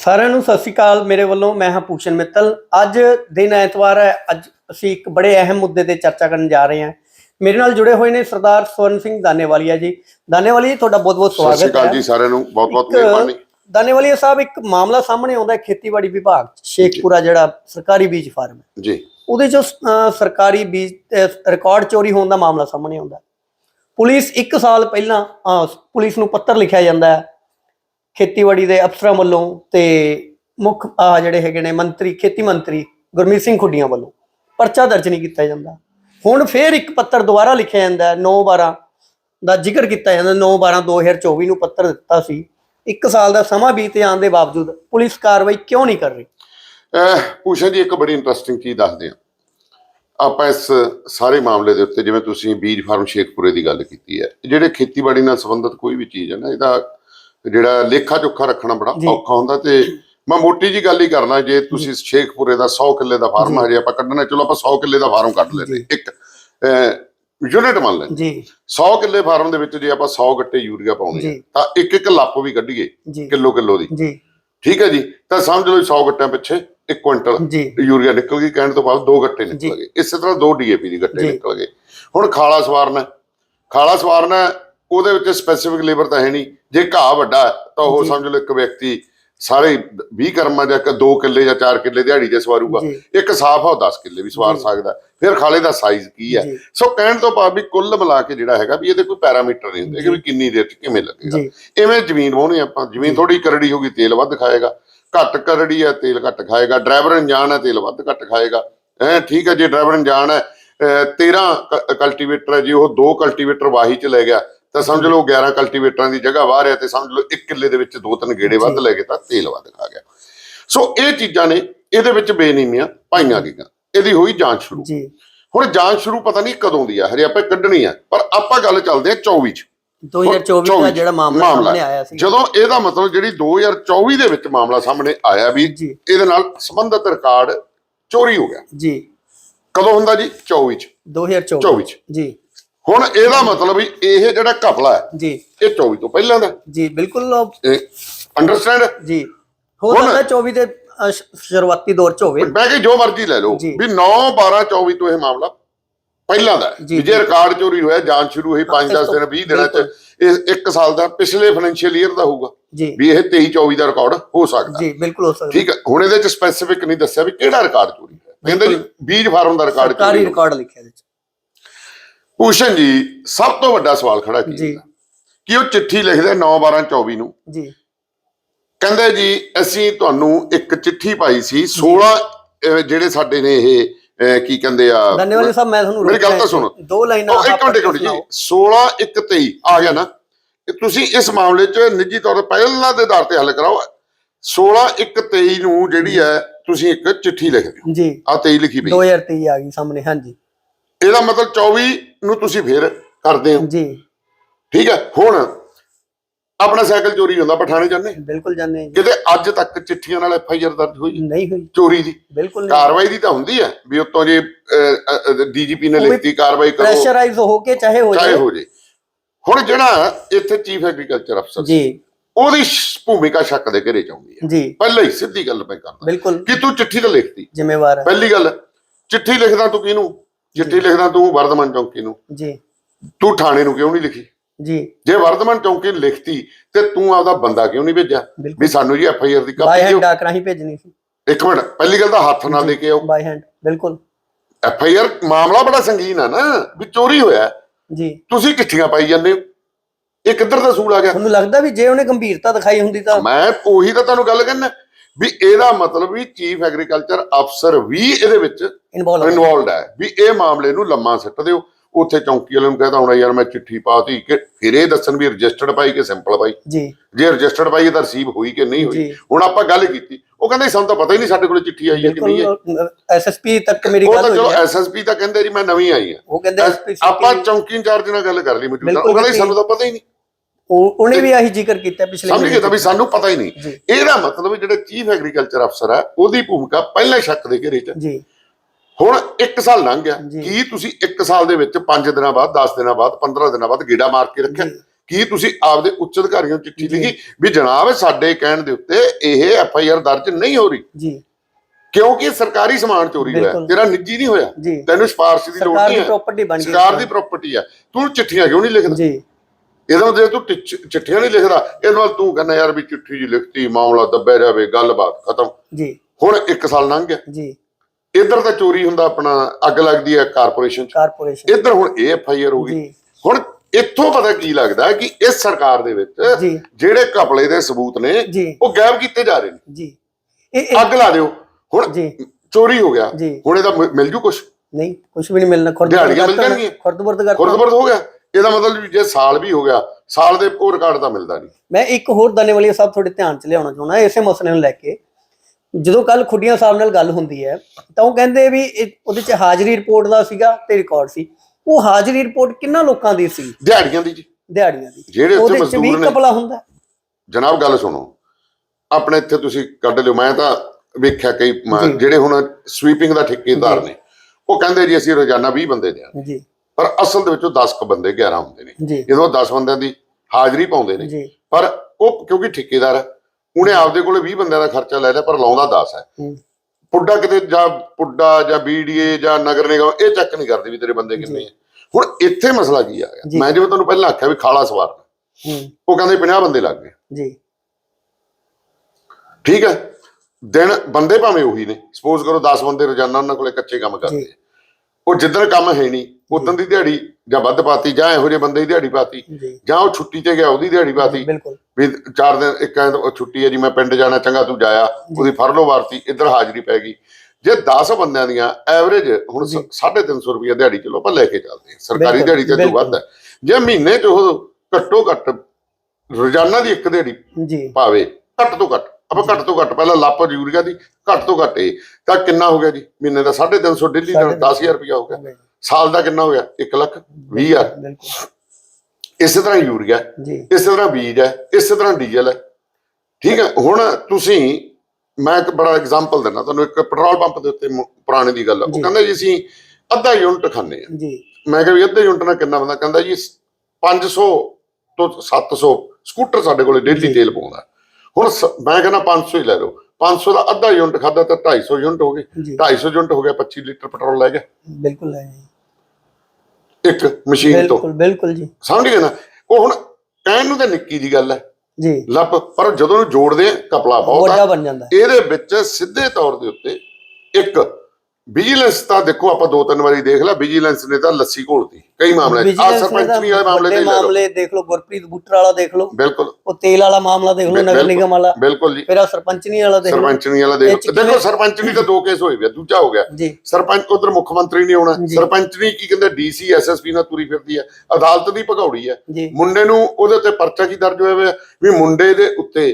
ਸਾਰਿਆਂ ਨੂੰ ਸਤਿ ਸ਼੍ਰੀ ਅਕਾਲ। ਮੇਰੇ ਵੱਲੋਂ ਮੈਂ ਹਾਂ ਭੂਸ਼ਣ ਮਿੱਤਲ। ਅੱਜ ਦਿਨ ਐਤਵਾਰ ਹੈ। ਅੱਜ ਅਸੀਂ ਇੱਕ ਬੜੇ ਅਹਿਮ ਮੁੱਦੇ ਤੇ ਚਰਚਾ ਕਰਨ ਜਾ ਰਹੇ ਹਾਂ। ਮੇਰੇ ਨਾਲ ਜੁੜੇ ਹੋਏ ਨੇ ਸਰਦਾਰ ਸਵਰਨ ਸਿੰਘ ਦਾਨੇਵਾਲੀਆ ਜੀ। ਦਾਨੇਵਾਲੀਆ ਜੀ ਤੁਹਾਡਾ ਬਹੁਤ-ਬਹੁਤ ਸਤਿ ਸ਼੍ਰੀ ਸਵਾਗਤ ਅਕਾਲ ਹੈ। ਜੀ ਸਾਰਿਆਂ ਨੂੰ। ਬਹੁਤ ਬਹੁਤ ਇੱਕ ਮਿਹਰਬਾਨੀ। ਦਾਨੇਵਾਲੀਆ ਸਾਹਿਬ ਇੱਕ ਮਾਮਲਾ ਸਾਹਮਣੇ ਆਉਂਦਾ ਹੈ ਖੇਤੀਬਾੜੀ ਵਿਭਾਗ ਸ਼ੇਖਪੁਰਾ ਜਿਹੜਾ ਸਰਕਾਰੀ ਬੀਜ ਫਾਰਮ ਹੈ। ਜੀ। ਉਹਦੇ 'ਚ ਸਰਕਾਰੀ ਬੀਜ ਰਿਕਾਰਡ ਚੋਰੀ ਹੋਣ ਦਾ ਮਾਮਲਾ ਸਾਹਮਣੇ ਆਉਂਦਾ ਹੈ। ਪੁਲਿਸ 1 ਸਾਲ ਪਹਿਲਾਂ ਪੁਲਿਸ ਨੂੰ ਪੱਤਰ ਲਿਖਿਆ ਜਾਂਦਾ ਹੈ ਖੇਤੀਬਾੜੀ ਦੇ ਅਫਸਰਾਂ ਵੱਲੋਂ ਤੇ ਮੁੱਖ ਆਹ ਜਿਹੜੇ ਹੈਗੇ ਨੇ ਮੰਤਰੀ, ਖੇਤੀ ਮੰਤਰੀ ਗੁਰਮੀਤ ਸਿੰਘ ਖੁੱਡੀਆਂ ਵੱਲੋਂ ਪਰਚਾ ਦਰਜ ਨਹੀਂ ਕੀਤਾ ਜਾਂਦਾ। ਹੁਣ ਫੇਰ ਇੱਕ ਪੱਤਰ ਦੁਬਾਰਾ ਲਿਖਿਆ ਜਾਂਦਾ 9/12 ਦਾ ਜ਼ਿਕਰ ਕੀਤਾ ਜਾਂਦਾ 9/12/2024 ਨੂੰ ਪੱਤਰ ਦਿੱਤਾ ਸੀ। 1 ਸਾਲ ਦਾ ਸਮਾਂ ਬੀਤ ਜਾਣ ਦੇ ਬਾਵਜੂਦ ਪੁਲਿਸ ਕਾਰਵਾਈ ਕਿਉਂ ਨਹੀਂ ਕਰ ਰਹੀ? ਅਹ ਜੀ, ਇੱਕ ਬੜੀ ਇੰਟਰਸਟਿੰਗ ਚੀਜ਼ ਦੱਸਦੇ ਹਾਂ। ਆਪਾਂ ਇਸ ਸਾਰੇ ਮਾਮਲੇ ਦੇ ਉੱਤੇ, ਜਿਵੇਂ ਤੁਸੀਂ ਬੀਜ ਫਾਰਮ ਸ਼ੇਖਪੁਰੇ ਦੀ ਗੱਲ ਕੀਤੀ ਹੈ, ਜਿਹੜੇ ਖੇਤੀਬਾੜੀ ਨਾਲ ਸੰਬੰਧਿਤ ਕੋਈ ਵੀ ਚੀਜ਼ ਹੈ ਨਾ, ਇਹਦਾ ਜਿਹੜਾ ਲੇਖਾ ਜੋਖਾ ਰੱਖਣਾ ਬੜਾ। ਔਖਾ ਹੁੰਦਾ ਤੇ ਮੈਂ ਮੋਟੀ ਜੀ ਗੱਲ ਹੀ ਕਰਨਾ ਜੇ ਤੁਸੀਂ ਸ਼ੇਖਪੁਰੇ ਦਾ 100 ਕਿੱਲੇ ਦਾ ਫਾਰਮ। ਹਜੇ ਆਪਾਂ ਕੱਢਣਾ ਚਲੋ ਆਪਾਂ 100 ਕਿੱਲੇ ਦਾ ਫਾਰਮ ਕੱਢ ਲੈਂਦੇ। ਇੱਕ ਯੂਨਿਟ ਮੰਨ ਲੈਂਦੇ ਜੀ 100 ਕਿੱਲੇ ਫਾਰਮ ਦੇ ਵਿੱਚ ਜੇ ਆਪਾਂ 100 ਗੱਟੇ ਯੂਰੀਆ ਪਾਉਣੇ ਆ। ਤਾਂ ਇੱਕ ਇੱਕ ਲੱਪ ਵੀ ਕੱਢੀਏ ਕਿਲੋ ਕਿਲੋ ਦੀ ਜੀ ਠੀਕ ਹੈ ਜੀ ਤਾਂ ਸਮਝ ਲਓ 100 ਗੱਟਿਆਂ ਪਿੱਛੇ 1 ਕੁਇੰਟਲ ਯੂਰੀਆ ਨਿਕਲ ਗਈ ਕਹਿਣ ਤੋਂ ਬਾਅਦ ਦੋ ਗੱਟੇ। ਨਿਕਲ ਗਏ ਇਸੇ ਤਰ੍ਹਾਂ ਦੋ ਡੀਏਪੀ ਦੀ ਗੱਟੇ। ਨਿਕਲ ਗਏ ਹੁਣ ਖਾਲਾ ਸਵਾਰਨਾ। ਖਾਲਾ ਸਵਾਰਨਾ ਉਹਦੇ ਵਿੱਚ ਸਪੈਸੀਫਿਕ ਲੇਬਰ ਤਾਂ ਹੈ ਨਹੀਂ। ਜੇ ਘਾਹ ਵੱਡਾ ਤਾਂ ਉਹ। ਸਮਝ ਲਓ ਇੱਕ ਵਿਅਕਤੀ ਸਾਰੇ 20 ਕਰਮਾਂ ਜਾਂ 2 ਕਿੱਲੇ ਜਾਂ 4 ਕਿੱਲੇ ਦਿਹਾੜੀ ਦੇ ਸਵਾਰੂਗਾ। ਇੱਕ ਸਾਫ਼ ਆ ਉਹ 10 ਕਿੱਲੇ ਵੀ ਸਵਾਰ। ਸਕਦਾ। ਫਿਰ ਖਾਲੇ ਦਾ ਸਾਈਜ਼ ਕੀ ਹੈ। ਸੋ ਕਹਿਣ ਤੋਂ ਭਾਵ ਵੀ ਕੁੱਲ ਮਿਲਾ ਕੇ ਜਿਹੜਾ ਹੈਗਾ ਵੀ ਇਹਦੇ ਕੋਈ ਪੈਰਾਮੀਟਰ ਨਹੀਂ ਹੁੰਦੇ ਕਿ। ਵੀ ਕਿੰਨੀ ਦੇਰ ਚ ਕਿਵੇਂ ਲੱਗੇਗਾ। ਇਵੇਂ ਜ਼ਮੀਨ ਵਾਹੁਣੀ ਆਪਾਂ। ਜ਼ਮੀਨ ਥੋੜੀ ਕਰੜੀ ਹੋਗੀ ਤੇਲ ਵੱਧ ਖਾਏਗਾ। ਘੱਟ ਕਰੜੀ ਹੈ ਤੇਲ ਘੱਟ ਖਾਏਗਾ। ਡਰਾਈਵਰ ਅਣਜਾਣ ਹੈ ਤੇਲ ਵੱਧ ਘੱਟ ਖਾਏਗਾ। ਹੈ ਠੀਕ ਹੈ ਜੇ ਡਰਾਈਵਰ ਅਣਜਾਣ ਹੈ ਅਹ 13 ਕ- ਕਲਟੀਵੇਟਰ ਹੈ ਜੇ ਉਹ ਦੋ ਕਲਟੀਵੇਟਰ ਵਾਹੀ ਚ ਲੈ ਗਿਆ। ਤਾਂ ਸਮਝ ਲਓ 11 ਕਲਟੀਵੇਟਰਾਂ ਦੀ ਜਗ੍ਹਾ ਵਾਹ ਰਿਹਾ ਤੇ ਸਮਝ ਲਓ 1 ਕਿੱਲੇ ਦੇ ਵਿੱਚ ਦੋ ਤਿੰਨ ਗੇੜੇ ਵੱਧ। ਲੈ ਗਏ ਤਾਂ ਤੇਲ ਵੱਧ ਖਾ ਗਿਆ। ਸੋ ਇਹ ਚੀਜ਼ਾਂ ਨੇ ਇਹਦੇ ਵਿੱਚ ਬੇਨੀਮੀਆਂ ਪਾਈਆਂ ਗਈਆਂ। ਇਹਦੀ ਹੋਈ ਜਾਂਚ ਸ਼ੁਰੂ। ਜੀ। ਹੁਣ ਜਾਂਚ ਸ਼ੁਰੂ ਪਤਾ ਨਹੀਂ ਕਦੋਂ ਦੀ ਆ ਹਰੇ ਆਪਾਂ ਕੱਢਣੀ ਆ ਪਰ ਆਪਾਂ ਗੱਲ ਚੱਲਦੇ ਆ 24 ਚ। 2024 ਦਾ ਜਿਹੜਾ ਮਾਮਲਾ ਸਾਹਮਣੇ ਆਇਆ ਸੀ। ਜਦੋਂ ਇਹਦਾ ਮਤਲਬ ਜਿਹੜੀ 2024 ਦੇ ਵਿੱਚ ਮਾਮਲਾ ਸਾਹਮਣੇ ਆਇਆ ਵੀ ਇਹਦੇ ਨਾਲ ਸੰਬੰਧਿਤ ਰਿਕਾਰਡ ਚੋਰੀ ਹੋ ਗਿਆ। ਜੀ। ਕਦੋਂ ਹੁੰਦਾ ਜੀ? 24 ਚ। 2024 24 ਚ। ਜੀ। ਹੁਣ ਇਹਦਾ ਮਤਲਬ ਵੀ ਇਹ ਜਿਹੜਾ ਘਪਲਾ ਹੈ ਜੀ। ਇਹ 24 ਤੋਂ ਪਹਿਲਾਂ ਦਾ। ਜੀ ਬਿਲਕੁਲ ਅੰਡਰਸਟੈਂਡ ਜੀ। ਹੋ ਸਕਦਾ 24 ਦੇ ਸ਼ੁਰੂਆਤੀ ਦੌਰ ਚ ਹੋਵੇ। ਬਹਿ ਕੇ ਜੋ ਮਰਜ਼ੀ ਲੈ ਲਓ। ਵੀ 9 12 24 ਤੋਂ ਇਹ ਮਾਮਲਾ ਪਹਿਲਾਂ ਦਾ ਹੈ। ਜੀ। ਰਿਕਾਰਡ ਚੋਰੀ ਹੋਇਆ ਜਾਂਚ ਸ਼ੁਰੂ ਹੋਈ 5 10 ਦਿਨ 20 ਦਿਨਾਂ ਚ ਇਹ 1 ਸਾਲ ਦਾ ਪਿਛਲੇ ਫਾਈਨੈਂਸ਼ੀਅਲ ਈਅਰ ਦਾ ਹੋਊਗਾ। ਵੀ ਇਹ 23 24 ਦਾ ਰਿਕਾਰਡ ਹੋ ਸਕਦਾ। ਜੀ ਬਿਲਕੁਲ ਹੋ ਸਕਦਾ। ਠੀਕ ਹੈ ਹੁਣ ਇਹਦੇ ਚ ਸਪੈਸੀਫਿਕ ਨਹੀਂ ਦੱਸਿਆ ਵੀ ਕਿਹੜਾ ਰਿਕਾਰਡ ਚੋਰੀ ਹੈ ਕਹਿੰਦੇ ਜੀ ਬੀਜ ਫਾਰਮ ਦਾ ਰਿਕਾਰਡ ਸਰਕਾਰੀ ਚੋਰੀ ਰਿਕਾਰਡ ਲਿਖਿਆ ਇਹਦੇ ਚ। ਭੂਸ਼ਣ ਜੀ ਸਭ ਤੋਂ ਵੱਡਾ ਸਵਾਲ ਖੜਾ ਕੀ ਜੀ। ਹੁੰਦਾ? ਕਿ ਉਹ ਚਿੱਠੀ ਲਿਖਦੇ 9 12 24 ਨੂੰ। ਜੀ। ਕਹਿੰਦੇ ਜੀ ਅਸੀਂ ਤੁਹਾਨੂੰ ਇੱਕ ਚਿੱਠੀ ਪਾਈ ਸੀ 16 ਅਹ, ਜਿਹੜੇ ਸਾਡੇ ਨੇ ਇਹ ਕੀ ਕਹਿੰਦੇ ਆ? ਧੰਨਵਾਦ ਸਾਹਿਬ ਮੈਂ ਤੁਹਾਨੂੰ ਮੇਰੀ ਗੱਲ ਤਾਂ ਸੁਣੋ। ਦੋ ਲਾਈਨਾਂ ਇੱਕ ਮਿੰਟ ਇੱਕ ਜੀ। ਸੁਣਾਓ। 16 1 23 ਆ ਗਿਆ ਨਾ। ਕਿ ਤੁਸੀਂ ਇਸ ਮਾਮਲੇ 'ਚ ਨਿੱਜੀ ਤੌਰ ਤੇ ਪਹਿਲਾਂ ਦੇ ਆਧਾਰ ਤੇ ਹੱਲ ਕਰਾਓ। 16 1 23 ਨੂੰ ਜਿਹੜੀ ਹੈ ਤੁਸੀਂ ਇੱਕ ਚਿੱਠੀ ਲਿਖਦੇ ਹੋ ਜੀ। ਆ 23 ਲਿਖੀ ਪਈ। 2023 ਆ ਗਈ ਸਾਹਮਣੇ ਹਾਂਜੀ। ਇਹਦਾ ਮਤਲਬ 24 ਨੂੰ ਤੁਸੀਂ ਫੇਰ ਕਰਦੇ ਹੋ। ਜੀ। ਠੀਕ ਹੈ ਹੁਣ ਆਪਣਾ ਸਾਈਕਲ ਚੋਰੀ ਹੁੰਦਾ ਪਠਾਣੇ ਜਾਂਦੇ ਬਿਲਕੁਲ ਜਾਣੇ ਕਿਤੇ ਅੱਜ ਤੱਕ ਚਿੱਠੀਆਂ ਨਾਲ ਐਫ ਆਈ ਆਰ ਦਰਜ ਹੋਈ? ਨਹੀਂ ਹੋਈ। ਚੋਰੀ ਦੀ? ਬਿਲਕੁਲ ਨਹੀਂ। ਕਾਰਵਾਈ ਦੀ ਤਾਂ ਹੁੰਦੀ ਹੈ ਵੀ ਉਤੋਂ ਜੇ ਡੀਜੀਪੀ ਨੇ ਲਿਖਤੀ ਕਾਰਵਾਈ ਕਰੋ। ਪ੍ਰੈਸ਼ਰਾਈਜ਼ ਹੋ ਕੇ ਚਾਹੇ ਹੋ ਚਾਹੇ ਜਾਏ ਹੋ ਜੇ ਹੁਣ ਜਿਹੜਾ ਇੱਥੇ ਚੀਫ ਐਗਰੀਕਲਚਰ ਅਫਸਰ ਜੀ। ਉਹਦੀ ਭੂਮਿਕਾ ਸ਼ੱਕ ਦੇ ਘੇਰੇ ਚ ਆਉਂਦੀ ਹੈ। ਜੀ। ਪਹਿਲਾਂ ਹੀ ਸਿੱਧੀ ਗੱਲ ਮੈਂ ਕਰਦਾ। ਬਿਲਕੁਲ। ਕਿ ਤੂੰ ਚਿੱਠੀ ਤਾਂ ਲਿਖਤੀ। ਜ਼ਿੰਮੇਵਾਰ ਹੈ। ਪਹਿਲੀ ਗੱਲ ਚਿੱਠੀ ਲਿਖਦਾ ਤੂੰ ਕਿਹਨੂੰ? ਚਿੱਠੀ ਲਿਖਦਾ ਤੂੰ ਵਰਧਮਨ ਚੌਂਕੀ ਨੂੰ। ਜੀ। ਤੂੰ ਥਾਣੇ ਨੂੰ ਕਿਉਂ ਨਹੀਂ ਲਿਖੀ? ਜੀ। ਜੇ ਵਰਧਮਨ ਚੌਂਕੀ ਲਿਖਤੀ ਤੇ ਤੂੰ ਆਪਦਾ ਬੰਦਾ ਕਿਉਂ ਨਹੀਂ ਭੇਜਿਆ? ਵੀ ਸਾਨੂੰ ਜੀ ਐਫ ਆਈ ਆਰ ਦੀ ਬਾਈ ਕਾਪੀ ਹੈਂਡ ਦਿਓ। ਡਾਕ ਰਾਹੀਂ ਭੇਜਣੀ ਸੀ। ਇੱਕ ਮਿੰਟ ਪਹਿਲੀ ਗੱਲ ਤਾਂ ਹੱਥ ਨਾਲ ਦੇ ਕੇ ਆਓ। ਬਾਈ ਹੈਂਡ ਬਿਲਕੁਲ। ਐਫ ਆਈ ਆਰ ਮਾਮਲਾ ਬੜਾ ਸੰਗੀਨ ਆ ਨਾ ਵੀ ਚੋਰੀ ਹੋਇਆ। ਜੀ। ਤੁਸੀਂ ਚਿੱਠੀਆਂ ਪਾਈ ਜਾਂਦੇ ਹੋ। ਇਹ ਕਿੱਧਰ ਦਾ ਸੂਲ ਆ ਗਿਆ? ਤੁਹਾਨੂੰ ਲੱਗਦਾ ਵੀ ਜੇ ਉਹਨੇ ਗੰਭੀਰਤਾ ਦਿਖਾਈ ਹੁੰਦੀ ਤਾਂ ਮੈਂ ਉਹੀ ਤਾਂ ਤੁਹਾਨੂੰ ਗੱਲ ਕਹਿੰਦਾ। ਵੀ ਇਹਦਾ ਮਤਲਬ ਵੀ ਚੀਫ ਐਗਰੀਕਲਚਰ ਅਫਸਰ ਵੀ ਇਹਦੇ ਵਿੱਚ ਇਨਵੋਲਵ ਇਨਵੋਲਡ ਹੈ। ਵੀ ਇਹ ਮਾਮਲੇ ਨੂੰ ਲੰਮਾ ਸਿੱਟ ਦਿਓ। ਉੱਥੇ ਚੌਂਕੀ ਵਾਲੇ ਨੂੰ ਕਹਿੰਦਾ ਹੁਣ ਯਾਰ ਮੈਂ ਚਿੱਠੀ ਪਾਤੀ ਕਿ ਫਿਰ ਇਹ ਦੱਸਣ ਵੀ ਰਜਿਸਟਰਡ ਪਾਈ ਕਿ ਸਿੰਪਲ ਪਾਈ। ਜੀ। ਜੇ ਰਜਿਸਟਰਡ ਪਾਈ ਤਾਂ ਰਿਸੀਵ ਹੋਈ ਕਿ ਨਹੀਂ ਹੋਈ। ਹੁਣ ਆਪਾਂ ਗੱਲ ਕੀਤੀ। ਉਹ ਕਹਿੰਦੇ ਸਾਨੂੰ ਤਾਂ ਪਤਾ ਹੀ ਨਹੀਂ ਸਾਡੇ ਕੋਲ ਚਿੱਠੀ ਆਈ ਹੈ ਕਿ ਨਹੀਂ ਹੈ ਐਸਐਸਪੀ ਤੱਕ ਮੇਰੀ ਗੱਲ ਤਾਂ ਚਲੋ ਹੋਈ ਹੈ। ਐਸਐਸਪੀ ਤਾਂ ਕਹਿੰਦੇ ਜੀ ਮੈਂ ਨਵੀਂ ਆਈ ਹਾਂ। ਉਹ ਕਹਿੰਦੇ ਆਪਾਂ ਚੌਂਕੀ ਇੰਚਾਰਜ ਨਾਲ ਗੱਲ ਕਰ ਲਈ ਮੌਜੂਦਾ ਉਹ ਕਹਿੰਦੇ। ਸਾਨੂੰ ਤਾਂ ਪਤਾ ਹੀ ਨਹੀਂ। ਉਹ ਉਹਨੇ ਵੀ ਆਹੀ ਜ਼ਿਕਰ ਕੀਤਾ ਪਿਛਲੇ ਸਮਝ ਗਏ ਤਾਂ ਵੀ ਸਾਨੂੰ ਪਤਾ ਹੀ ਨਹੀਂ। ਇਹਦਾ ਮਤਲਬ ਜਿਹੜਾ ਚੀਫ ਐਗਰੀਕਲਚਰ ਅਫਸਰ ਹੈ ਉਹਦੀ ਭੂਮਿਕਾ ਪਹਿਲਾਂ ਹੀ ਸ਼ੱਕ ਦੇ ਘੇਰੇ 'ਚ ਜੀ। ਹੁਣ 1 ਸਾਲ ਲੰਘ ਗਿਆ। ਕੀ ਤੁਸੀਂ 1 ਸਾਲ ਦੇ ਵਿੱਚ 5 ਦਿਨਾਂ ਬਾਅਦ 10 ਦਿਨਾਂ ਬਾਅਦ 15 ਦਿਨਾਂ ਬਾਅਦ ਗੇੜਾ ਮਾਰ ਕੇ ਰੱਖਿਆ। ਕੀ ਤੁਸੀਂ ਆਪਦੇ ਉੱਚ ਅਧਿਕਾਰੀਆਂ ਨੂੰ ਚਿੱਠੀ। ਲਿਖੀ ਵੀ ਜਨਾਬ ਸਾਡੇ ਕਹਿਣ ਦੇ ਉੱਤੇ ਇਹ ਐਫ ਆਈ ਆਰ ਦਰਜ ਨਹੀਂ ਹੋ ਰਹੀ? ਜੀ। ਕਿਉਂਕਿ ਸਰਕਾਰੀ ਸਮਾਨ ਚੋਰੀ ਹੋਇਆ। ਤੇਰਾ ਨਿੱਜੀ ਨਹੀਂ ਹੋਇਆ। ਤੈਨੂੰ ਸਿਫਾਰਿਸ਼ ਦੀ ਲੋੜ ਸਰਕਾਰ ਨਹੀਂ ਦੀ ਹੈ। ਪ੍ਰਾਪਰਟੀ ਬਣ ਗਈ ਸਰਕਾਰ ਦੀ ਪ੍ਰਾਪਰਟੀ ਆ। ਤੂੰ ਚਿੱਠੀਆਂ ਕਿਉਂ ਨਹੀਂ ਲਿਖਦਾ? ਜੀ। ਇਹਦਾ ਮਤਲਬ ਤੂੰ ਟਿੱਚ- ਚਿੱਠੀਆਂ ਨਹੀਂ ਲਿਖਦਾ। ਇਹਦੇ ਨਾਲ ਤੂੰ ਕਹਿੰਦਾ ਯਾਰ ਵੀ ਚਿੱਠੀ ਜੀ ਲਿਖਤੀ ਮਾਮਲਾ ਦੱਬਿਆ ਜਾਵੇ ਗੱਲਬਾਤ ਖਤਮ। ਜੀ। ਹੁਣ 1 ਸਾਲ ਲੰਘ ਗਿਆ। ਜੀ। ਇੱਧਰ ਤਾਂ ਚੋਰੀ ਹੁੰਦਾ ਆਪਣਾ ਅੱਗ ਲੱਗਦੀ ਹੈ ਕਾਰਪੋਰੇਸ਼ਨ ਚ। ਕਾਰਪੋਰੇਸ਼ਨ ਇੱਧਰ ਹੁਣ ਇਹ ਐਫ ਆਈ ਆਰ ਹੋ ਗਈ। ਜੀ। ਹੁਣ ਇੱਥੋਂ ਪਤਾ ਕੀ ਲੱਗਦਾ ਕਿ ਇਸ ਸਰਕਾਰ ਦੇ ਵਿੱਚ ਜੀ। ਜਿਹੜੇ ਕਪਲੇ ਦੇ ਸਬੂਤ ਨੇ ਜੀ। ਉਹ ਗਾਇਬ ਕੀਤੇ ਜਾ ਰਹੇ ਨੇ। ਜੀ। ਇਹ ਇਹ- ਅੱਗ ਲਾ ਦਿਓ। ਹੁਣ ਜੀ। ਚੋਰੀ ਹੋ ਗਿਆ। ਜੀ। ਹੁਣ ਇਹਦਾ ਮਿ- ਮਿਲ ਜੂ ਕੁਛ? ਨਹੀਂ ਕੁਝ ਵੀ ਨਹੀਂ ਮਿਲਣਾ। ਖੁਰਦ ਦਿਹਾੜੀਆਂ ਮਿਲ ਜਾਣਗੀਆਂ। ਖੁਰਦਬਰਦ ਕਰਤਾ ਖੁਰਦਬਰਦ ਹੋ ਗਿਆ। ਇਹਦਾ ਮਤਲਬ ਜੇ ਸਾਲ ਵੀ ਹੋ ਗਿਆ ਸਾਲ ਦੇ ਉਹ ਰਿਕਾਰਡ ਤਾਂ ਮਿਲਦਾ ਨਹੀਂ। ਮੈਂ ਇੱਕ ਹੋਰ ਦਾਨੇਵਾਲੀ ਸਾਹਿਬ ਤੁਹਾਡੇ ਧਿਆਨ ਚ ਲਿਆਉਣਾ ਚਾਹੁੰਦਾ ਇਸੇ ਮਸਲੇ ਨੂੰ ਲੈ ਕੇ। ਜਦੋਂ ਕੱਲ ਖੁੱਡੀਆਂ ਸਾਹਿਬ ਨਾਲ ਗੱਲ ਹੁੰਦੀ ਹੈ ਤਾਂ ਉਹ ਕਹਿੰਦੇ ਵੀ ਉਹਦੇ ਚ ਹਾਜ਼ਰੀ ਰਿਪੋਰਟ ਦਾ ਸੀਗਾ ਤੇ ਰਿਕਾਰਡ ਸੀ। ਉਹ ਹਾਜ਼ਰੀ ਰਿਪੋਰਟ ਕਿੰਨਾ ਲੋਕਾਂ ਦੀ ਸੀ? ਦਿਹਾੜੀਆਂ ਦੀ ਜੀ। ਦਿਹਾੜੀਆਂ ਦੀ। ਜਿਹੜੇ ਉੱਥੇ ਮਜ਼ਦੂਰ ਨੇ। ਕਪਲਾ ਹੁੰਦਾ। ਜਨਾਬ ਗੱਲ ਸੁਣੋ। ਆਪਣੇ ਇੱਥੇ ਤੁਸੀਂ ਕੱਢ ਲਿਓ ਮੈਂ ਤਾਂ ਵੇਖਿਆ ਕਈ। ਜਿਹੜੇ ਹੁਣ ਸਵੀਪਿੰਗ ਦਾ ਠੇਕੇਦਾਰ ਨੇ ਉਹ ਕਹਿੰਦੇ ਜੀ ਅਸੀਂ ਰੋਜ਼ਾਨਾ 20 ਬੰਦੇ ਦਿਆਂ। ਜੀ। ਪਰ ਅਸਲ ਦੇ ਵਿੱਚੋਂ 10 ਕ ਬੰਦੇ 11 ਹੁੰਦੇ ਨੇ। ਜਦੋਂ 10 ਬੰਦਿਆਂ ਦੀ ਹਾਜ਼ਰੀ ਪਾਉਂਦੇ ਨੇ ਪਰ ਉਹ ਕਿਉਂਕਿ ਠੇਕੇਦਾਰ ਹੈ ਉਹਨੇ ਆਪਦੇ ਕੋਲੇ 20 ਬੰਦਿਆਂ ਦਾ ਖਰਚਾ ਲੈ ਲਿਆ ਪਰ ਲਾਉਂਦਾ 10 ਹੈ। ਪੁੱਡਾ ਕਿਤੇ ਜਾਂ ਪੁੱਡਾ ਜਾਂ ਬੀਡੀਏ ਜਾਂ ਨਗਰ ਨਿਗਮ ਇਹ ਚੈੱਕ ਨਹੀਂ ਕਰਦੀ ਵੀ ਤੇਰੇ ਬੰਦੇ ਕਿੰਨੇ ਆ। ਹੁਣ ਇੱਥੇ ਮਸਲਾ ਕੀ ਆ ਗਿਆ। ਮੈਂ ਜਿਵੇਂ ਤੁਹਾਨੂੰ ਪਹਿਲਾਂ ਆਖਿਆ ਵੀ ਖਾਲਾ ਸਵਾਰ ਹੂੰ, ਉਹ ਕਹਿੰਦੇ 50 ਬੰਦੇ ਲੱਗ ਗਏ। ਜੀ। ਠੀਕ ਹੈ। ਦਿਨ ਬੰਦੇ ਭਾਵੇਂ ਉਹੀ ਨੇ। ਸਪੋਜ਼ ਕਰੋ 10 ਬੰਦੇ ਰੋਜ਼ਾਨਾ ਉਹਨਾਂ ਕੋਲੇ ਕੱਚੇ ਕੰਮ ਕਰਦੇ ਉਹ ਜਿੱਦਣ ਕੰਮ ਹੈ ਨਹੀਂ ਉਦੋਂ ਦੀ ਦਿਹਾੜੀ ਜਾਂ ਵੱਧ ਪਾਤੀ ਜਾਂ ਇਹੋ ਜਿਹੇ ਬੰਦੇ ਦੀ ਦਿਹਾੜੀ ਪਾਤੀ ਜੀ। ਜਾਂ ਉਹ ਛੁੱਟੀ ਤੇ ਗਿਆ ਉਹਦੀ ਦਿਹਾੜੀ ਪਾਤੀ। ਬਿਲਕੁਲ। ਵੀ ਚਾਰ ਦਿਨ ਇੱਕ ਕਹਿੰਦਾ ਉਹ ਛੁੱਟੀ ਹੈ ਜੀ ਮੈਂ ਪਿੰਡ ਜਾਣਾ ਚੰਗਾ ਤੂੰ ਜਾਇਆ ਉਹਦੀ ਫਰਲੋ ਵਾਰਤੀ ਇੱਧਰ ਹਾਜ਼ਰੀ ਪੈ ਗਈ। ਜੇ 10 ਬੰਦਿਆਂ ਦੀਆਂ ਐਵਰੇਜ ਹੁਣ ਜੀ। 350 ਰੁਪਏ ਦਿਹਾੜੀ ਚਲੋ ਆਪਾਂ ਲੈ ਕੇ ਚੱਲਦੇ ਹਾਂ। ਸਰਕਾਰੀ ਦਿਹਾੜੀ ਤੇ ਤੋਂ। ਵੱਧ ਹੈ। ਜੇ ਮਹੀਨੇ ਚ ਉਹ ਘੱਟੋ ਘੱਟ ਰੋਜ਼ਾਨਾ ਦੀ ਇੱਕ ਦਿਹਾੜੀ ਜੀ। ਪਾਵੇ ਘੱਟ ਤੋਂ ਘੱਟ ਆਪਾਂ ਘੱਟ ਤੋਂ ਘੱਟ ਪਹਿਲਾਂ ਲੱਪ ਯੂਰੀਆ ਦੀ ਘੱਟ ਤੋਂ ਘੱਟ ਇਹ। ਤਾਂ ਕਿੰਨਾ ਹੋ ਗਿਆ ਜੀ? ਮਹੀਨੇ ਦਾ 350 ਡੇਲੀ ਦਾ 10000 ਰੁਪਇਆ ਹੋ ਗਿਆ। ਸਾਲ ਦਾ ਕਿੰਨਾ ਹੋ ਗਿਆ? 1 ਲੱਖ 20000 ਬਿਲਕੁਲ। ਇਸੇ ਤਰ੍ਹਾਂ ਯੂਰੀਆ ਇਸੇ ਤਰ੍ਹਾਂ ਬੀਜ ਹੈ ਇਸੇ ਤਰ੍ਹਾਂ ਡੀਜ਼ਲ ਹੈ। ਠੀਕ ਹੈ ਹੁਣ ਤੁਸੀਂ ਮੈਂ ਇੱਕ ਬੜਾ ਐਗਜ਼ਾਮਪਲ ਦਿੰਦਾ ਤੁਹਾਨੂੰ ਇੱਕ ਪੈਟਰੋਲ ਪੰਪ ਦੇ ਉੱਤੇ ਪੁਰਾਣੇ ਦੀ ਗੱਲ। ਉਹ। ਕਹਿੰਦਾ ਜੀ ਅਸੀਂ ਅੱਧਾ ਯੂਨਿਟ ਖਾਂਦੇ ਆ ਜੀ। ਮੈਂ ਕਿਹਾ ਵੀ ਅੱਧੇ ਯੂਨਿਟ ਨਾਲ ਕਿੰਨਾ ਬੰਦਾ ਕਹਿੰਦਾ ਜੀ 500 ਤੋਂ 700 ਸਕੂਟਰ ਸਾਡੇ ਕੋਲੇ ਡੇਲੀ। ਤੇਲ ਪਾਉਂਦਾ। ਹੁਣ ਮੈਂ ਕਹਿੰਦਾ 500 ਹੀ ਲੈ ਲਓ। 500 ਦਾ ਅੱਧਾ ਯੂਨਿਟ ਖਾਦਾ ਤਾਂ 250 ਯੂਨਿਟ ਹੋ ਗਏ। ਜੀ। 250 ਯੂਨਿਟ ਹੋ ਗਿਆ 25 ਲੀਟਰ ਪੈਟਰੋਲ ਲੈ ਗਿਆ। ਬਿਲਕੁਲ ਹੈ ਜੀ। ਇੱਕ ਮਸ਼ੀਨ ਤੋਂ। ਬਿਲਕੁਲ ਬਿਲਕੁਲ ਜੀ। ਸਮਝ ਗਏ ਨਾ? ਉਹ ਹੁਣ ਕਹਿਣ ਨੂੰ ਤਾਂ ਨਿੱਕੀ ਜੀ ਗੱਲ ਹੈ। ਜੀ। ਲੱਭ ਪਰ ਜਦੋਂ ਨੂੰ ਜੋੜਦੇ ਆ ਕਪਲਾ ਬਹੁਤ ਵੱਡਾ ਬਣ ਜਾਂਦਾ। ਇਹਦੇ ਵਿੱਚ ਸਿੱਧੇ ਤੌਰ ਦੇ ਉੱਤੇ ਇੱਕ ਵਿਜੀਲੈਂਸ ਤਾਂ ਦੇਖੋ ਆਪਾਂ ਦੋ ਤਿੰਨ ਵਾਰੀ ਦੇਖ ਲਿਆ ਵਿਜੀਲੈਂਸ ਨੇ ਤਾਂ ਲੱਸੀ ਘੋਲਤੀ ਕਈ ਮਾਮਲੇ ਆ ਨੇ ਸਰਪੰਚ ਤਾਂ ਵਾਲੇ ਮਾਮਲੇ ਤੇ ਲਓ। ਮਾਮਲੇ ਦੇਖ ਲਓ ਗੁਰਪ੍ਰੀਤ ਬੁੱਟਰ ਵਾਲਾ ਦੇਖ ਲਓ। ਬਿਲਕੁਲ। ਉਹ ਤੇਲ ਵਾਲਾ ਮਾਮਲਾ ਦੇਖ ਲਓ ਨਗਰ। ਨਿਗਮ ਵਾਲਾ। ਬਿਲਕੁਲ ਜੀ। ਫਿਰ ਆ ਸਰਪੰਚਨੀ ਵਾਲਾ ਦੇਖ ਲਓ। ਸਰਪੰਚਨੀ ਵਾਲਾ ਦੇਖ ਦੇਖੋ ਸਰਪੰਚਨੀ ਤਾਂ ਦੋ ਕੇਸ ਹੋਏ ਪਿਆ ਦੂਜਾ ਹੋ ਗਿਆ। ਸਰਪੰਚ ਉਧਰ ਮੁੱਖ ਮੰਤਰੀ ਨਹੀਂ ਆਉਣਾ। ਸਰਪੰਚਨੀ ਕੀ ਕਹਿੰਦੇ ਡੀਸੀ ਐਸਐਸਪੀ ਨਾਲ ਤੁਰੀ ਫਿਰਦੀ ਹੈ ਅਦਾਲਤ ਦੀ ਭਗੌੜੀ ਹੈ ਮੁੰਡੇ ਨੂੰ ਉਹਦੇ ਉੱਤੇ ਪਰਚਾ ਕੀ ਦਰਜ ਹੋਇਆ ਵੀ ਮੁੰਡੇ ਦੇ ਉੱਤੇ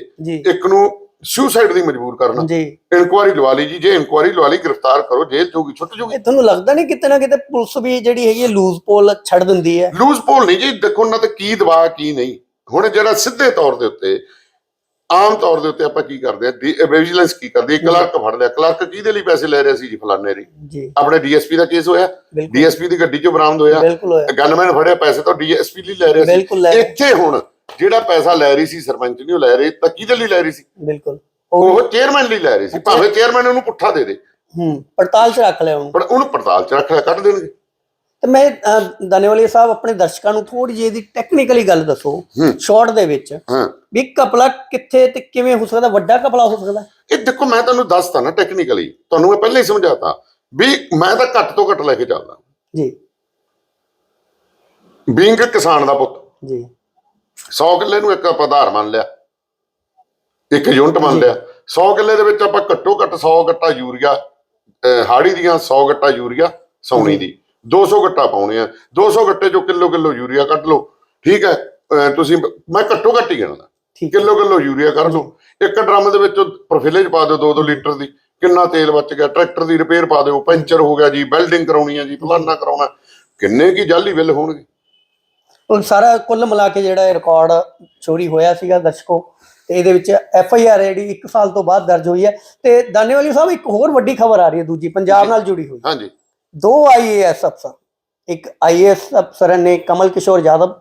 ਇੱਕ ਨੂੰ ਸੁਸਾਈਡ ਦੀ ਮਜਬੂਰ ਕਰਨਾ। ਜੀ। ਇਨਕੁਆਰੀ ਲਵਾ ਲਈ ਜੀ ਜੇ ਇਨਕੁਆਰੀ ਲਵਾ ਲਈ ਗ੍ਰਿਫਤਾਰ ਕਰੋ ਜੇਲ੍ਹ ਚੋਗੀ ਛੁੱਟ ਜੂਗੀ। ਤੁਹਾਨੂੰ ਲੱਗਦਾ ਨਹੀਂ ਕਿਤੇ ਨਾ ਕਿਤੇ ਪੁਲਿਸ ਵੀ ਜਿਹੜੀ ਹੈਗੀ ਲੂਜ਼ ਪੋਲ ਛੱਡ ਦਿੰਦੀ ਹੈ? ਲੂਜ਼ ਪੋਲ ਨਹੀਂ ਜੀ ਦੇਖੋ ਉਹਨਾਂ ਤੇ ਕੀ ਦਬਾਅ ਕੀ ਨਹੀਂ। ਹੁਣ ਜਿਹੜਾ ਸਿੱਧੇ ਤੌਰ ਦੇ ਉੱਤੇ ਆਮ ਤੌਰ ਦੇ ਉੱਤੇ ਆਪਾਂ ਕੀ ਕਰਦੇ ਆ ਵਿਜੀਲੈਂਸ ਕੀ ਕਰਦੀ? ਹੈ ਕਲਰਕ ਫੜ ਲਿਆ। ਕਲਰਕ ਕਿਹਦੇ ਲਈ ਪੈਸੇ ਲੈ ਰਿਹਾ ਸੀ ਜੀ ਫਲਾਣੇ ਦੀ ਜੀ। ਆਪਣੇ ਡੀਐਸਪੀ ਦਾ ਕੇਸ ਹੋਇਆ। ਡੀਐਸਪੀ ਦੀ ਗੱਡੀ ਚੋਂ ਬਰਾਮਦ ਹੋਇਆ। ਗਨਮੈਨ ਫੜਿਆ ਪੈਸੇ ਤਾਂ ਡੀਐਸਪੀ ਲਈ ਲੈ ਰਿਹਾ ਸੀ। ਇੱਥੇ ਹੁਣ ਜਿਹੜਾ ਪੈਸਾ ਲੈ ਰਹੀ ਸੀ ਸਰਪੰਚ ਨਹੀਂ ਉਹ ਲੈ ਰਹੀ ਤਾਂ ਕਿਹਦੇ ਲਈ ਲੈ ਰਹੀ ਸੀ। ਬਿਲਕੁਲ। ਉਹ ਚੇਅਰਮੈਨ ਲਈ ਲੈ ਰਹੀ ਸੀ। ਭਾਵੇਂ ਚੇਅਰਮੈਨ ਉਹਨੂੰ ਪੁੱਠਾ ਦੇ ਦੇ। ਹੂੰ ਪੜਤਾਲ 'ਚ ਰੱਖ ਲਿਆ ਉਹਨੂੰ। ਪਰ ਉਹਨੂੰ ਪੜਤਾਲ ਚ ਰੱਖ ਲਿਆ ਕੱਢ ਦੇਣਗੇ। ਤੇ ਮੈਂ ਦਾਨੇਵਾਲੀ ਸਾਹਿਬ ਆਪਣੇ ਦਰਸ਼ਕਾਂ ਨੂੰ ਥੋੜੀ ਜਿਹੀ ਟੈਕਨੀਕਲੀ ਗੱਲ ਦੱਸੋ। ਸ਼ਾਰਟ ਦੇ ਵਿੱਚ। ਵੀ ਕਪਲਾ ਕਿੱਥੇ ਤੇ ਕਿਵੇਂ ਹੋ ਸਕਦਾ ਵੱਡਾ ਕਪਲਾ ਹੋ ਸਕਦਾ? ਇਹ ਦੇਖੋ ਮੈਂ ਤੁਹਾਨੂੰ ਦੱਸਤਾ ਨਾ ਟੈਕਨੀਕਲੀ ਤੁਹਾਨੂੰ ਮੈਂ ਪਹਿਲਾਂ ਹੀ ਸਮਝਾਤਾ ਵੀ ਮੈਂ ਤਾਂ ਘੱਟ ਤੋਂ ਘੱਟ ਲੈ ਕੇ ਚੱਲਦਾ। ਜੀ। ਬੀਇੰਗ ਕਿਸਾਨ ਦਾ ਪੁੱਤ। ਜੀ। 100 ਕਿੱਲੇ ਨੂੰ ਇੱਕ ਆਪਾਂ ਆਧਾਰ ਮੰਨ ਲਿਆ ਇੱਕ ਯੂਨਿਟ ਮੰਨ। ਲਿਆ। 100 ਕਿੱਲੇ ਦੇ ਵਿੱਚ ਆਪਾਂ ਘੱਟੋ ਘੱਟ 100 ਗੱਟਾ ਯੂਰੀਆ ਹਾੜੀ ਦੀਆਂ 100 ਗੱਟਾ ਯੂਰੀਆ ਸੌਣੀ ਦੀ। 200 ਗੱਟਾ ਪਾਉਣੇ ਆ। 200 ਗੱਟੇ ਚੋਂ ਕਿਲੋ ਕਿਲੋ ਯੂਰੀਆ ਕੱਢ ਲਓ। ਠੀਕ ਹੈ? ਤੁਸੀਂ ਮੈਂ ਘੱਟੋ ਘੱਟ ਹੀ ਗਿਣਦਾ। ਹੈ ਕਿਲੋ ਕਿਲੋ ਯੂਰੀਆ ਕਰ ਲਓ। ਇੱਕ ਡਰਮ ਦੇ ਵਿੱਚ ਪ੍ਰੋਫਿਲੇਜ ਪਾ ਦਿਓ 2-2 ਲੀਟਰ ਦੀ। ਕਿੰਨਾ ਤੇਲ ਬਚ ਗਿਆ? ਟਰੈਕਟਰ ਦੀ ਰਿਪੇਅਰ ਪਾ ਦਿਓ। ਪੈਂਚਰ ਹੋ ਗਿਆ ਜੀ ਵੈਲਡਿੰਗ ਕਰਾਉਣੀ ਹੈ ਜੀ ਫਲਾਨਾ ਕਰਾਉਣਾ। ਕਿੰਨੇ ਕੀ ਜਾਲੀ ਬਿੱਲ ਹੋਣਗੇ? ਉਹ ਸਾਰਾ ਕੁੱਲ ਮਿਲਾ ਕੇ ਜਿਹੜਾ ਰਿਕਾਰਡ ਚੋਰੀ ਹੋਇਆ ਸੀਗਾ ਦਰਸ਼ਕੋ ਤੇ ਇਹਦੇ ਵਿੱਚ ਐਫ ਆਈ ਆਰ ਜਿਹੜੀ 1 ਸਾਲ ਤੋਂ ਬਾਅਦ ਦਰਜ ਹੋਈ ਹੈ। ਤੇ ਦਾਨੇਵਾਲੀ ਸਾਹਿਬ ਇੱਕ ਹੋਰ ਵੱਡੀ ਖਬਰ ਆ ਰਹੀ ਹੈ ਦੂਜੀ ਪੰਜਾਬ ਨਾਲ ਜੁੜੀ ਹੋਈ। ਹਾਂਜੀ। ਦੋ ਆਈਏਐਸ ਅਫਸਰ ਇੱਕ ਆਈਏਐਸ ਅਫਸਰ ਨੇ ਕਮਲ ਕਿਸ਼ੋਰ ਯਾਦਵ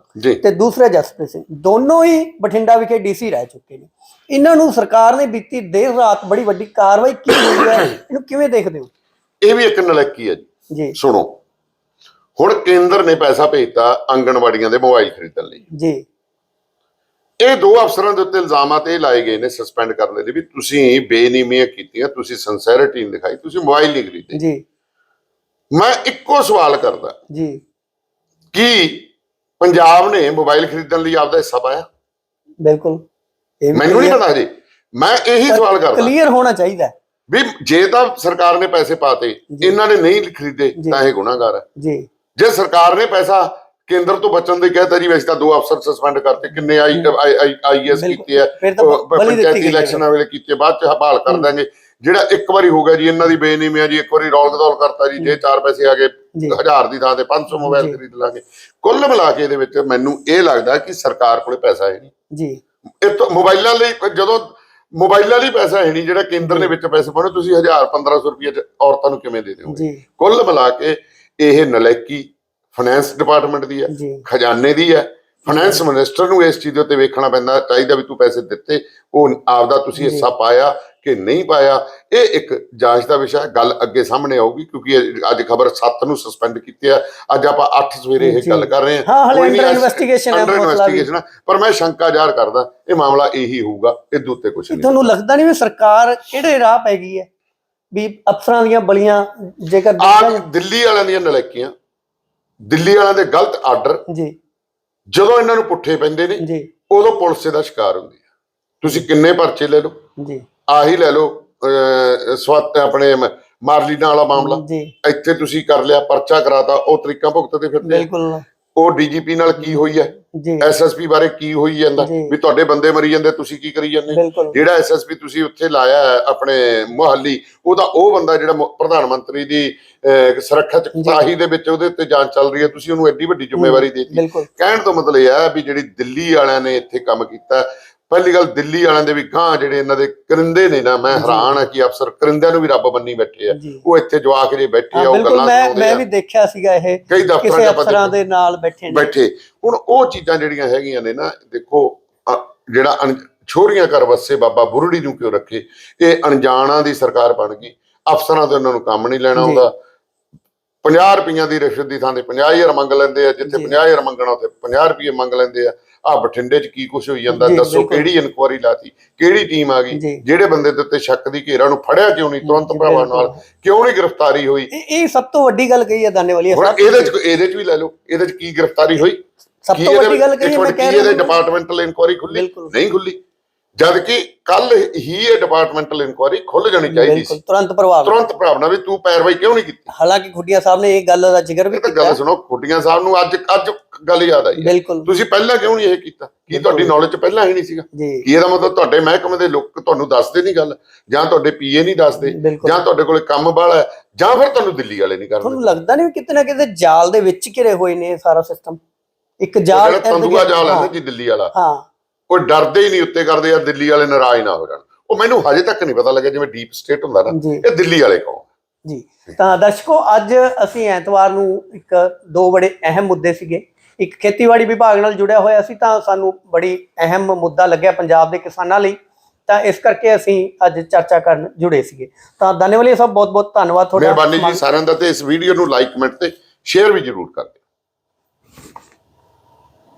ਤੇ ਦੂਸਰੇ ਜਸਪ੍ਰੀਤ ਸਿੰਘ। ਦੋਨੋਂ ਹੀ ਬਠਿੰਡਾ ਵਿਖੇ ਡੀਸੀ ਰਹਿ ਚੁੱਕੇ ਨੇ। ਇਹਨਾਂ ਨੂੰ ਸਰਕਾਰ ਨੇ ਬੀਤੀ ਦੇਰ ਰਾਤ ਬੜੀ ਵੱਡੀ ਕਾਰਵਾਈ ਕੀ ਹੋਈ ਹੈ ਇਹਨੂੰ ਕਿਵੇਂ ਦੇਖਦੇ ਹੋ? ਇਹ ਵੀ ਇੱਕ ਨਲੈਕੀ ਹੈ ਜੀ। ਜੀ। ਸੁਣੋ ਹੁਣ ਕੇਂਦਰ ਨੇ ਪੈਸਾ ਭੇਜਤਾ ਆਂਗਣਵਾੜੀਆਂ ਦੇ ਮੋਬਾਈਲ ਖਰੀਦਣ ਲਈ। ਜੀ। ਇਹ ਦੋ ਅਫਸਰਾਂ ਦੇ ਉੱਤੇ ਇਲਜ਼ਾਮਾਤ ਇਹ ਲਾਏ ਗਏ ਨੇ ਸਸਪੈਂਡ ਕਰਨ ਦੇ ਵੀ ਤੁਸੀਂ ਬੇਨੀਮੀਆਂ ਕੀਤੀਆਂ ਤੁਸੀਂ ਸਿੰਸੈਰਿਟੀ ਨਹੀਂ ਦਿਖਾਈ ਤੁਸੀਂ ਮੋਬਾਈਲ ਨਹੀਂ ਖਰੀਦੇ। ਜੀ। ਮੈਂ ਇੱਕੋ ਸਵਾਲ ਕਰਦਾ। ਜੀ। ਕੀ ਪੰਜਾਬ ਨੇ ਮੋਬਾਈਲ ਖਰੀਦਣ ਲਈ ਆਪਦਾ ਹਿੱਸਾ ਪਾਇਆ? ਬਿਲਕੁਲ। ਮੈਨੂੰ ਨਹੀਂ ਪਤਾ ਜੀ ਮੈਂ ਇਹੀ ਸਵਾਲ ਕਰਦਾ। ਕਲੀਅਰ ਹੋਣਾ ਚਾਹੀਦਾ। ਵੀ ਜੇ ਤਾਂ ਸਰਕਾਰ ਨੇ ਪੈਸੇ ਪਾਤੇ। ਇਹਨਾਂ ਨੇ ਨਹੀਂ ਖਰੀਦੇ। ਤਾਂ ਇਹ ਗੁਨਾਹਗਾਰ ਹੈ। ਜੀ। ਜੇ ਸਰਕਾਰ ਨੇ ਪੈਸਾ ਕੇਂਦਰ ਤੋਂ ਬਚਣ ਦੀ ਕਹਿਤਾ ਜੀ ਵੈਸੇ ਤਾਂ ਦੋ ਅਫਸਰ ਸਸਪੈਂਡ ਕਰਤੇ ਕਿੰਨੇ ਆਈ ਆਈਐਸ। ਕੀਤੇ ਆ ਪੰਚਾਇਤੀ। ਇਲੈਕਸ਼ਨਾਂ ਵੇਲੇ ਕੀਤੇ ਬਾਅਦ ਚ ਹਬਾਲ ਕਰ। ਦਾਂਗੇ। ਜਿਹੜਾ ਇੱਕ ਵਾਰੀ ਹੋ ਗਿਆ ਜੀ ਇਹਨਾਂ ਦੀ ਬੇਨਿਮੀ ਆ ਜੀ ਇੱਕ ਵਾਰੀ ਰੌਲ ਗਦੌਲ ਕਰਤਾ ਜੀ ਜੇ ਚਾਰ ਪੈਸੇ ਆ ਗਏ ਹਜ਼ਾਰ ਦੀ ਥਾਂ ਤੇ 500 ਮੋਬਾਈਲ। ਖਰੀਦ ਲਾਂਗੇ। ਕੁੱਲ ਮਿਲਾ ਕੇ ਇਹਦੇ ਵਿੱਚ ਮੈਨੂੰ ਇਹ ਲੱਗਦਾ ਕਿ ਸਰਕਾਰ ਕੋਲੇ ਪੈਸਾ ਹੈ ਨਹੀਂ। ਜੀ। ਇਹ ਤੋਂ ਮੋਬਾਈਲਾਂ ਲਈ ਜਦੋਂ ਮੋਬਾਈਲਾਂ ਲਈ ਪੈਸਾ ਹੈ ਨਹੀਂ ਜਿਹੜਾ ਕੇਂਦਰ ਨੇ ਵਿੱਚ ਪੈਸੇ ਪਾਉਣੇ ਤੁਸੀਂ 1000 1500 ਰੁਪਏ ਚ ਔਰਤਾਂ ਨੂੰ ਕਿਵੇਂ ਦੇ ਦਿਓਗੇ? ਜੀ। ਕੁੱਲ ਮਿਲਾ ਕੇ ਇਹ ਨਲਾਇਕੀ ਫਾਈਨੈਂਸ ਡਿਪਾਰਟਮੈਂਟ ਦੀ ਹੈ ਖਜ਼ਾਨੇ ਦੀ ਹੈ। ਫਾਈਨੈਂਸ ਮਿਨਿਸਟਰ ਨੂੰ ਇਸ ਚੀਜ਼ ਦੇ ਉੱਤੇ ਵੇਖਣਾ ਪੈਂਦਾ ਚਾਹੀਦਾ ਵੀ ਤੂੰ ਪੈਸੇ ਦਿੱਤੇ ਉਹ ਆਪਦਾ ਤੁਸੀਂ। ਹਿੱਸਾ ਪਾਇਆ ਕਿ ਨਹੀਂ ਪਾਇਆ ਇਹ ਇੱਕ ਜਾਂਚ ਦਾ ਵਿਸ਼ਾ ਹੈ ਗੱਲ ਅੱਗੇ ਸਾਹਮਣੇ ਆਊਗੀ ਕਿਉਂਕਿ ਅੱਜ ਖਬਰ 7 ਨੂੰ ਸਸਪੈਂਡ ਕੀਤੀ ਹੈ ਅੱਜ ਆਪਾਂ 8 ਸਵੇਰੇ ਇਹ। ਗੱਲ ਕਰ ਰਹੇ ਹਾਂ। ਕੋਈ ਨਹੀਂ, ਇਨਵੈਸਟੀਗੇਸ਼ਨ ਹੈ ਇਨਵੈਸਟੀਗੇਸ਼ਨ ਪਰ ਮੈਂ ਸ਼ੰਕਾ ਜ਼ਾਹਰ ਕਰਦਾ ਇਹ ਮਾਮਲਾ ਇਹੀ ਹੋਊਗਾ ਇਹ ਉੱਤੇ ਕੁਝ ਨਹੀਂ ਤੁਹਾਨੂੰ ਲੱਗਦਾ ਨਹੀਂ ਵੀ ਸਰਕਾਰ ਕਿਹੜੇ ਰਾਹ ਪੈ ਗਈ ਹੈ? ਵੀ ਅਫਸਰਾਂ ਦੀਆਂ ਬਲੀਆਂ ਜੇਕਰ ਆ ਦਿੱਲੀ ਵਾਲਿਆਂ ਦੀਆਂ ਨਲੈਕੀਆਂ। ਦਿੱਲੀ ਵਾਲਿਆਂ ਦੇ ਗਲਤ ਆਰਡਰ। ਜਾ- ਜਦੋਂ ਇਹਨਾਂ ਨੂੰ ਪੁੱਠੇ ਪੈਂਦੇ ਨੇ ਜੀ। ਉਦੋਂ ਪੁਲਿਸ ਦਾ ਸ਼ਿਕਾਰ ਹੁੰਦੀ ਹੈ। ਤੁਸੀਂ ਕਿੰਨੇ ਪਰਚੇ ਲੈ ਲਓ? ਜੀ। ਆਹੀ ਲੈ ਲਓ ਸਵਤ ਆਪਣੇ ਮਾਰਲੀਨਾ ਵਾਲਾ ਮਾਮਲਾ। ਇੱਥੇ ਤੁਸੀਂ ਕਰ ਲਿਆ ਪਰਚਾ ਕਰਾਤਾ ਉਹ ਤਰੀਕਾ ਭੁਗਤਦੇ ਫਿਰਦੇ। ਬਿਲਕੁਲ। ਉਹ ਡੀਜੀਪੀ ਨਾਲ ਕੀ ਹੋਈ ਹੈ? ਜੀ। ਐਸਐਸਪੀ ਬਾਰੇ ਕੀ ਹੋਈ ਜਾਂਦਾ। ਵੀ ਤੁਹਾਡੇ ਬੰਦੇ ਮਰੀ ਜਾਂਦੇ ਤੁਸੀਂ ਕੀ ਕਰੀ ਜਾਂਦੇ? ਜਿਹੜਾ ਐਸਐਸਪੀ ਤੁਸੀਂ ਉੱਥੇ ਲਾਇਆ ਆਪਣੇ ਮੁਹੱਲੀ ਉਹਦਾ ਉਹ ਬੰਦਾ ਜਿਹੜਾ ਪ੍ਰਧਾਨ ਮੰਤਰੀ ਦੀ ਸੁਰੱਖਿਆ ਚ ਜੀ। ਤਾਹੀ ਦੇ ਵਿੱਚ ਉਹਦੇ ਉੱਤੇ ਜਾਂਚ ਚੱਲ ਰਹੀ ਹੈ ਤੁਸੀਂ ਉਹਨੂੰ ਐਡੀ ਵੱਡੀ ਜ਼ਿੰਮੇਵਾਰੀ ਦੇ ਦਿੱਤੀ। ਕਹਿਣ ਤੋਂ ਮਤਲਬ ਇਹ ਹੈ ਵੀ ਜਿਹੜੀ ਦਿੱਲੀ ਵਾਲਿਆਂ ਨੇ ਇੱਥੇ ਕੰਮ ਕੀਤਾ ਪਹਿਲੀ ਗੱਲ ਦਿੱਲੀ ਵਾਲਿਆਂ ਦੇ ਵੀ ਗਾਂ ਜਿਹੜੇ ਇਹਨਾਂ ਦੇ ਕਰਿੰਦੇ ਨੇ ਨਾ ਮੈਂ। ਹੈਰਾਨ ਆ ਕਿ ਅਫਸਰ ਕਰਿੰਦਿਆਂ ਨੂੰ ਵੀ ਰੱਬ ਬੰਨੀ ਬੈਠੇ ਆ। ਉਹ ਇੱਥੇ ਜਵਾਕ ਜੇ ਬੈਠੇ ਆ ਉਹ ਗੱਲਾਂ ਮੈਂ ਮੈਂ ਵੀ ਦੇਖਿਆ ਸੀਗਾ ਇਹ ਕਈ ਦਫ਼ਤਰਾਂ ਅਫਸਰਾਂ ਦੇ ਨਾਲ ਬੈਠੇ ਨੇ। ਬੈਠੇ। ਹੁਣ ਉਹ ਚੀਜ਼ਾਂ ਜਿਹੜੀਆਂ ਹੈਗੀਆਂ ਨੇ ਨਾ ਦੇਖੋ ਜਿਹੜਾ ਛੋਰੀਆਂ ਕਰ ਵਸੇ ਬਾਬਾ ਬੁਰੜੀ ਨੂੰ ਕਿਉਂ ਰੱਖੇ? ਇਹ ਅਣਜਾਣਾ ਦੀ ਸਰਕਾਰ ਬਣ ਗਈ। ਅਫਸਰਾਂ ਤੇ ਉਹਨਾਂ ਨੂੰ ਕੰਮ ਨਹੀਂ ਲੈਣਾ। ਆਉਂਦਾ। 50 ਰੁਪਈਆਂ ਦੀ ਰਿਸ਼ਵਤ ਦੀ ਥਾਂ ਤੇ 50000 ਮੰਗ ਲੈਂਦੇ ਆ ਜਿੱਥੇ ਜੀ। 50000 ਮੰਗਣਾ ਉੱਥੇ 50 ਰੁਪਏ ਮੰਗ ਲੈਂਦੇ ਆ। ਆ ਬਠਿੰਡੇ 'ਚ ਕੀ ਕੁਝ ਹੋਈ ਜਾਂਦਾ ਜੀ, ਦੱਸੋ ਬਿਲਕੁਲ। ਕਿਹੜੀ ਇਨਕੁਆਰੀ ਲਾਤੀ ਕਿਹੜੀ ਟੀਮ ਆ ਗਈ ਜੀ। ਜਿਹੜੇ ਬੰਦੇ ਦੇ ਉੱਤੇ ਸ਼ੱਕ ਦੀ ਘੇਰਾ ਨੂੰ ਫੜਿਆ ਕਿਉਂ ਨਹੀਂ ਤੁਰੰਤ ਭਰਾਵਾਂ। ਨਾਲ ਕਿਉਂ ਨਹੀਂ ਗ੍ਰਿਫਤਾਰੀ ਹੋਈ ਇਹ ਇਹ ਸਭ ਤੋਂ ਵੱਡੀ ਗੱਲ ਕਹੀ ਹੈ ਦਾਨੇ ਵਾਲੀ ਹੁਣ ਇਹਦੇ 'ਚ ਇਹਦੇ 'ਚ ਵੀ ਲੈ ਲਓ ਇਹਦੇ 'ਚ ਕੀ ਗ੍ਰਿਫਤਾਰੀ ਹੋਈ ਸਭ ਕੀ ਤੋਂ ਇਹਦੇ ਵੱਡੀ ਗੱਲ ਵਿੱਚ- ਕਹੀ ਹੈ, ਮੈਂ ਕਹਿ ਕੀ ਇਹਦੇ ਰਿਹਾ ਡਿਪਾਰਟਮੈਂਟਲ ਇਨਕੁਆਰੀ ਖੁੱਲੀ ਬਿਲਕੁਲ। ਨਹੀਂ ਖੁੱਲੀ ਜਦ ਕਿ ਕੱਲ ਹੀ ਇਹ ਡਿਪਾਰਟਮੈਂਟਲ ਇਨਕੁਆਰੀ ਖੁੱਲ ਜਾਣੀ ਚਾਹੀਦੀ ਬਿਲਕੁਲ ਸੀ ਤੁਰੰਤ ਪ੍ਰਭਾਵ ਤੁਰੰਤ ਭਾਵਨਾ ਵੀ ਤੂੰ ਪੈਰਵਾਈ ਕਿਉਂ ਨਹੀਂ ਕੀਤੀ? ਹਾਲਾਂਕਿ ਖੁੱਡੀਆਂ ਸਾਹਿਬ ਨੇ ਇਹ ਗੱਲ ਦਾ ਜ਼ਿਕਰ ਵੀ ਇਹ ਤਾਂ ਕੀਤਾ। ਗੱਲ ਸੁਣੋ ਖੁੱਡੀਆਂ ਸਾਹਿਬ ਨੂੰ ਅੱਜ ਅੱਜ ਗੱਲ ਯਾਦ ਆਈ ਹੈ। ਬਿਲਕੁਲ। ਤੁਸੀਂ ਪਹਿਲਾਂ ਕਿਉਂ ਨਹੀਂ ਇਹ ਕੀਤਾ? ਕੀ ਬਿਲਕੁਲ। ਤੁਹਾਡੀ ਨੌਲੇਜ ਚ ਪਹਿਲਾਂ ਹੀ ਨਹੀਂ ਸੀਗਾ? ਜੀ। ਕੀ ਇਹਦਾ ਮਤਲਬ ਤੁਹਾਡੇ ਮਹਿਕਮੇ ਦੇ ਲੋਕ ਤੁਹਾਨੂੰ ਦੱਸਦੇ ਨਹੀਂ ਗੱਲ? ਜਾਂ ਤੁਹਾਡੇ ਪੀਏ ਨਹੀਂ ਦੱਸਦੇ? ਬਿਲਕੁਲ। ਜਾਂ ਤੁਹਾਡੇ ਕੋਲੇ ਕੰਮ ਵਾਲਾ ਹੈ? ਜਾਂ ਫਿਰ ਤੁਹਾਨੂੰ ਦਿੱਲੀ ਵਾਲੇ ਨਹੀਂ ਤੁਹਾਨੂੰ ਕਰਦੇ ਲੱਗਦਾ ਨਹੀਂ ਕਿਤੇ ਨਾ ਕਿਤੇ ਜਾਲ ਦੇ ਵਿੱਚ ਘਿਰੇ ਹੋਏ ਨੇ ਇਹ ਸਾਰਾ ਸਿਸਟਮ ਇੱਕ ਉਹ ਜਾਲ ਜਿਹੜਾ ਤੰਦੂਆ ਜਾਲ ਹੈ ਨਾ ਹਾਂ, ਜੀ ਦਿੱਲੀ ਵਾਲਾ। ਹਾਂ। ਉਹ ਡਰਦੇ ਹੀ ਨਹੀਂ ਉੱਤੇ ਕਰਦੇ ਆ ਦਿੱਲੀ ਵਾਲੇ ਨਾਰਾਜ਼ ਨਾ ਹੋ ਜਾਣ। ਉਹ ਮੈਨੂੰ ਹਜੇ ਤੱਕ ਨਹੀਂ ਪਤਾ ਲੱਗਿਆ ਜਿਵੇਂ ਡੀਪ ਸਟੇਟ ਹੁੰਦਾ ਨਾ ਇਹ ਦਿੱਲੀ ਵਾਲੇ ਕੌਣ? ਜੀ। ਤਾਂ ਦਰਸ਼ਕੋ ਅੱਜ ਅਸੀਂ ਐਤਵਾਰ ਨੂੰ ਇੱਕ ਦੋ ਬੜੇ ਅਹਿਮ ਮੁੱਦੇ ਸੀਗੇ। ਇੱਕ ਖੇਤੀਬਾੜੀ ਵਿਭਾਗ ਨਾਲ ਜੁੜਿਆ ਹੋਇਆ ਸੀ ਤਾਂ ਸਾਨੂੰ ਬੜੀ ਅਹਿਮ ਮੁੱਦਾ ਲੱਗਿਆ ਪੰਜਾਬ ਦੇ ਕਿਸਾਨਾਂ ਲਈ। ਤਾਂ ਇਸ ਕਰਕੇ ਅਸੀਂ ਅੱਜ ਚਰਚਾ ਕਰਨ ਜੁੜੇ ਸੀਗੇ। ਤਾਂ ਦਾਨੇਵਾਲੀ ਸਾਹਿਬ ਬਹੁਤ ਬਹੁਤ ਧੰਨਵਾਦ ਤੁਹਾਡਾ ਮਿਹਰਬਾਨੀ ਜੀ ਸਾਰਿਆਂ ਦਾ ਤੇ ਇਸ ਵੀਡੀਓ ਨੂੰ ਲਾਈਕ ਕਮੈਂਟ ਤੇ ਸ਼ੇਅਰ ਵੀ ਜ਼ਰੂਰ ਕਰ